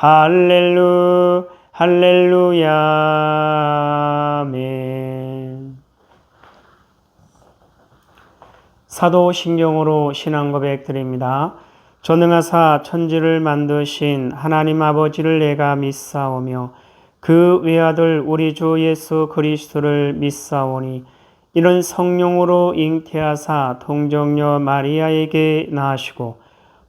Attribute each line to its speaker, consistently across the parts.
Speaker 1: 할렐루, 할렐루야, 아멘. 사도 신경으로 신앙 고백 드립니다. 전능하사 천지를 만드신 하나님 아버지를 내가 믿사오며 그 외아들 우리 주 예수 그리스도를 믿사오니 이는 성령으로 잉태하사 동정녀 마리아에게 나시고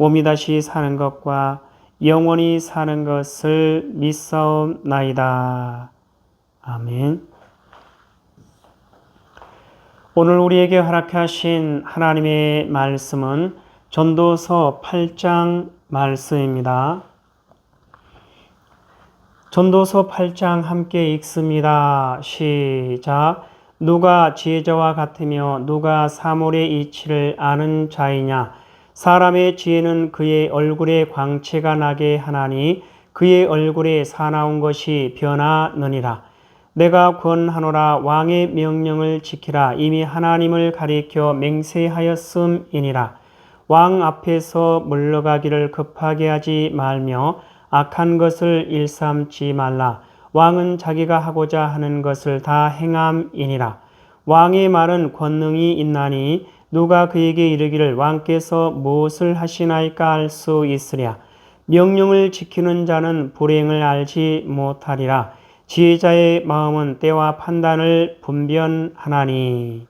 Speaker 1: 몸이 다시 사는 것과 영원히 사는 것을 믿사옵나이다. 아멘. 오늘 우리에게 허락하신 하나님의 말씀은 전도서 8장 말씀입니다. 전도서 8장 함께 읽습니다. 시작. 누가 지혜자와 같으며 누가 사물의 이치를 아는 자이냐? 사람의 지혜는 그의 얼굴에 광채가 나게 하나니 그의 얼굴에 사나운 것이 변하느니라. 내가 권하노라 왕의 명령을 지키라 이미 하나님을 가리켜 맹세하였음이니라. 왕 앞에서 물러가기를 급하게 하지 말며 악한 것을 일삼지 말라. 왕은 자기가 하고자 하는 것을 다 행함이니라. 왕의 말은 권능이 있나니 누가 그에게 이르기를 왕께서 무엇을 하시나이까 할 수 있으랴. 명령을 지키는 자는 불행을 알지 못하리라. 지혜자의 마음은 때와 판단을 분변하나니.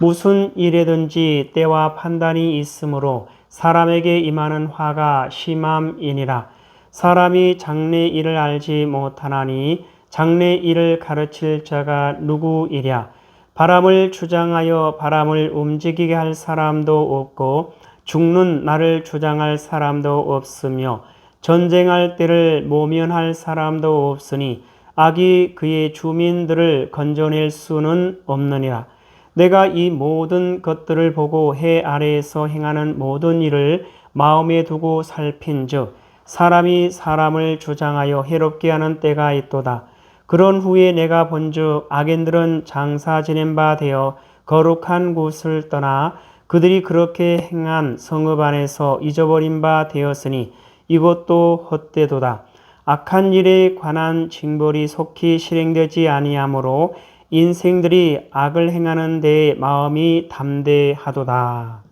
Speaker 1: 무슨 일에든지 때와 판단이 있으므로 사람에게 임하는 화가 심함이니라. 사람이 장래 일을 알지 못하나니 장래 일을 가르칠 자가 누구이랴. 바람을 주장하여 바람을 움직이게 할 사람도 없고 죽는 나를 주장할 사람도 없으며 전쟁할 때를 모면할 사람도 없으니 악이 그의 주민들을 건져낼 수는 없느니라. 내가 이 모든 것들을 보고 해 아래에서 행하는 모든 일을 마음에 두고 살핀즉 사람이 사람을 주장하여 해롭게 하는 때가 있도다. 그런 후에 내가 본즉 악인들은 장사 지낸 바 되어 거룩한 곳을 떠나 그들이 그렇게 행한 성읍 안에서 잊어버린 바 되었으니 이것도 헛되도다. 악한 일에 관한 징벌이 속히 실행되지 아니하므로 인생들이 악을 행하는 데 마음이 담대하도다.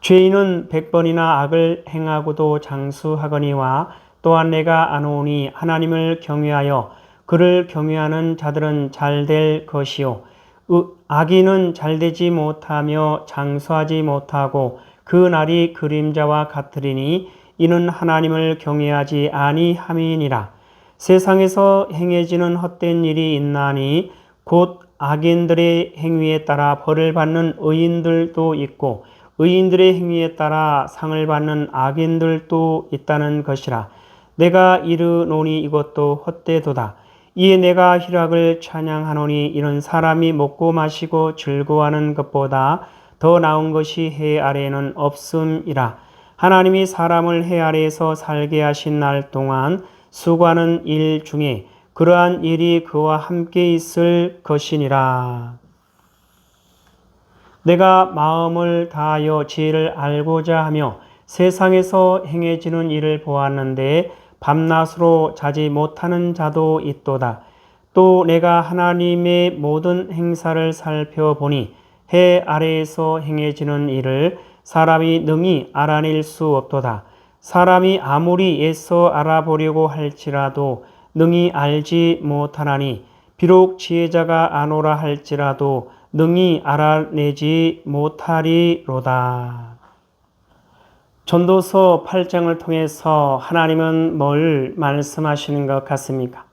Speaker 1: 죄인은 백번이나 악을 행하고도 장수하거니와 또한 내가 아노니 하나님을 경외하여 그를 경외하는 자들은 잘 될 것이요. 악인은 잘 되지 못하며 장수하지 못하고 그 날이 그림자와 같으리니 이는 하나님을 경외하지 아니함이니라. 세상에서 행해지는 헛된 일이 있나니 곧 악인들의 행위에 따라 벌을 받는 의인들도 있고 의인들의 행위에 따라 상을 받는 악인들도 있다는 것이라 내가 이르노니 이것도 헛되도다 이에 내가 희락을 찬양하노니 이는 사람이 먹고 마시고 즐거워하는 것보다 더 나은 것이 해 아래에는 없음이라 하나님이 사람을 해 아래에서 살게 하신 날 동안 수고하는 일 중에 그러한 일이 그와 함께 있을 것이니라. 내가 마음을 다하여 지혜를 알고자 하며 세상에서 행해지는 일을 보았는데 밤낮으로 자지 못하는 자도 있도다. 또 내가 하나님의 모든 행사를 살펴보니 해 아래에서 행해지는 일을 사람이 능히 알아낼 수 없도다. 사람이 아무리 애써 알아보려고 할지라도 능히 알지 못하나니 비록 지혜자가 아노라 할지라도 능히 알아내지 못하리로다. 전도서 8장을 통해서 하나님은 뭘 말씀하시는 것 같습니까?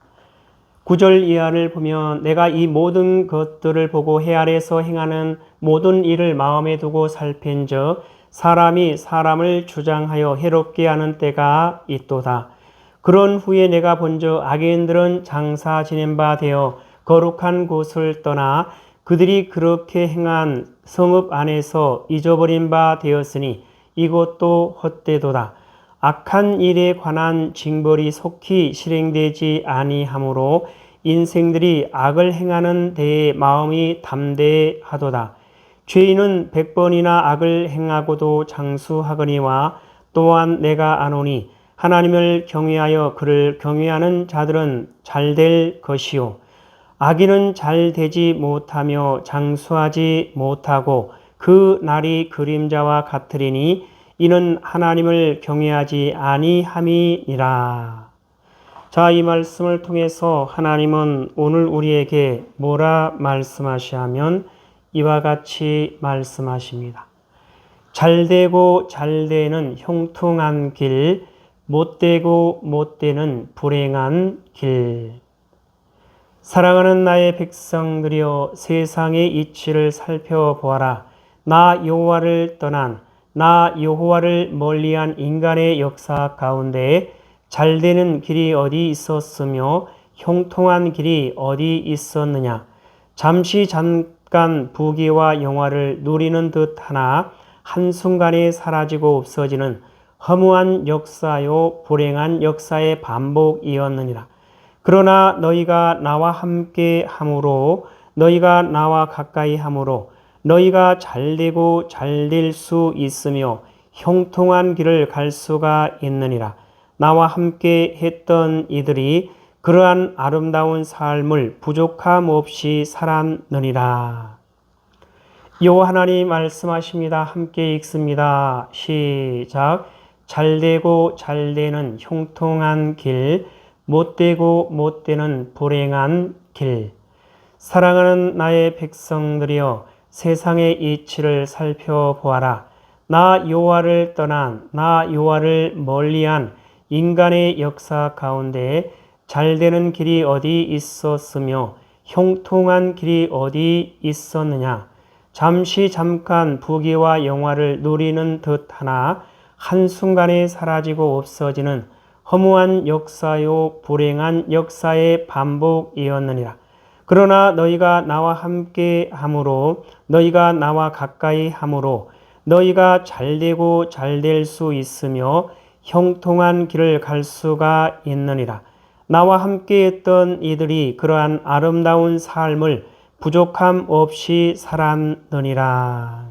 Speaker 1: 9절 이하를 보면 내가 이 모든 것들을 보고 해 아래서 행하는 모든 일을 마음에 두고 살핀즉 사람이 사람을 주장하여 해롭게 하는 때가 있도다. 그런 후에 내가 본즉 악인들은 장사 지낸 바 되어 거룩한 곳을 떠나 그들이 그렇게 행한 성읍 안에서 잊어버린 바 되었으니 이것도 헛되도다. 악한 일에 관한 징벌이 속히 실행되지 아니하므로 인생들이 악을 행하는 데에 마음이 담대하도다. 죄인은 백번이나 악을 행하고도 장수하거니와 또한 내가 아노니 하나님을 경외하여 그를 경외하는 자들은 잘 될 것이요 악인은 잘 되지 못하며 장수하지 못하고 그 날이 그림자와 같으리니 이는 하나님을 경외하지 아니함이니라. 자, 이 말씀을 통해서 하나님은 오늘 우리에게 뭐라 말씀하시하면 이와 같이 말씀하십니다. 잘되고 잘되는 형통한 길, 못되고 못되는 불행한 길. 사랑하는 나의 백성들이여 세상의 이치를 살펴보아라. 나 여호와를 떠난 나 여호와를 멀리한 인간의 역사 가운데 잘 되는 길이 어디 있었으며 형통한 길이 어디 있었느냐. 잠시 잠 잠깐 부귀와 영화를 누리는 듯 하나 한순간에 사라지고 없어지는 허무한 역사요 불행한 역사의 반복이었느니라. 그러나 너희가 나와 함께 함으로 너희가 나와 가까이 함으로 너희가 잘되고 잘 될 수 있으며 형통한 길을 갈 수가 있느니라. 나와 함께 했던 이들이 그러한 아름다운 삶을 부족함 없이 살았느니라. 요 하나님 말씀하십니다. 함께 읽습니다. 시작. 잘되고 잘되는 형통한 길, 못되고 못되는 불행한 길. 사랑하는 나의 백성들이여 세상의 이치를 살펴보아라. 나 요하를 떠난 나 요하를 멀리한 인간의 역사 가운데 잘 되는 길이 어디 있었으며 형통한 길이 어디 있었느냐. 잠시 잠깐 부귀와 영화를 누리는 듯 하나 한순간에 사라지고 없어지는 허무한 역사요 불행한 역사의 반복이었느니라. 그러나 너희가 나와 함께 함으로 너희가 나와 가까이 함으로 너희가 잘되고 잘 될 수 있으며 형통한 길을 갈 수가 있느니라. 나와 함께 했던 이들이 그러한 아름다운 삶을 부족함 없이 살았느니라.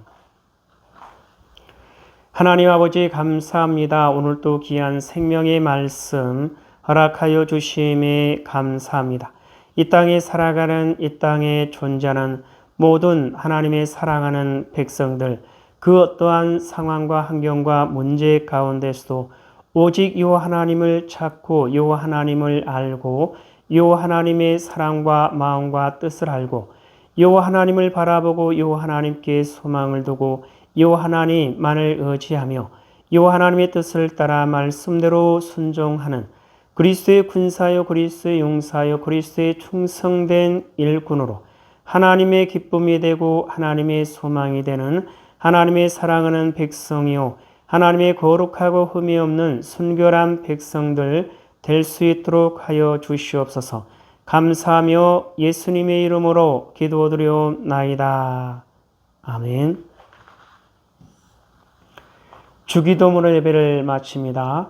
Speaker 1: 하나님 아버지 감사합니다. 오늘도 귀한 생명의 말씀 허락하여 주심에 감사합니다. 이 땅에 살아가는 이 땅에 존재하는 모든 하나님의 사랑하는 백성들 그 어떠한 상황과 환경과 문제 가운데서도 오직 요 하나님을 찾고 요 하나님을 알고 요 하나님의 사랑과 마음과 뜻을 알고 요 하나님을 바라보고 요 하나님께 소망을 두고 요 하나님만을 의지하며 요 하나님의 뜻을 따라 말씀대로 순종하는 그리스도의 군사요 그리스도의 용사요 그리스도의 충성된 일꾼으로 하나님의 기쁨이 되고 하나님의 소망이 되는 하나님의 사랑하는 백성이요 하나님의 거룩하고 흠이 없는 순결한 백성들 될 수 있도록 하여 주시옵소서. 감사하며 예수님의 이름으로 기도드려나이다. 아멘. 주기도문의 예배를 마칩니다.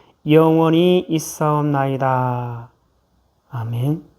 Speaker 1: 영원히 있사옵나이다. 아멘.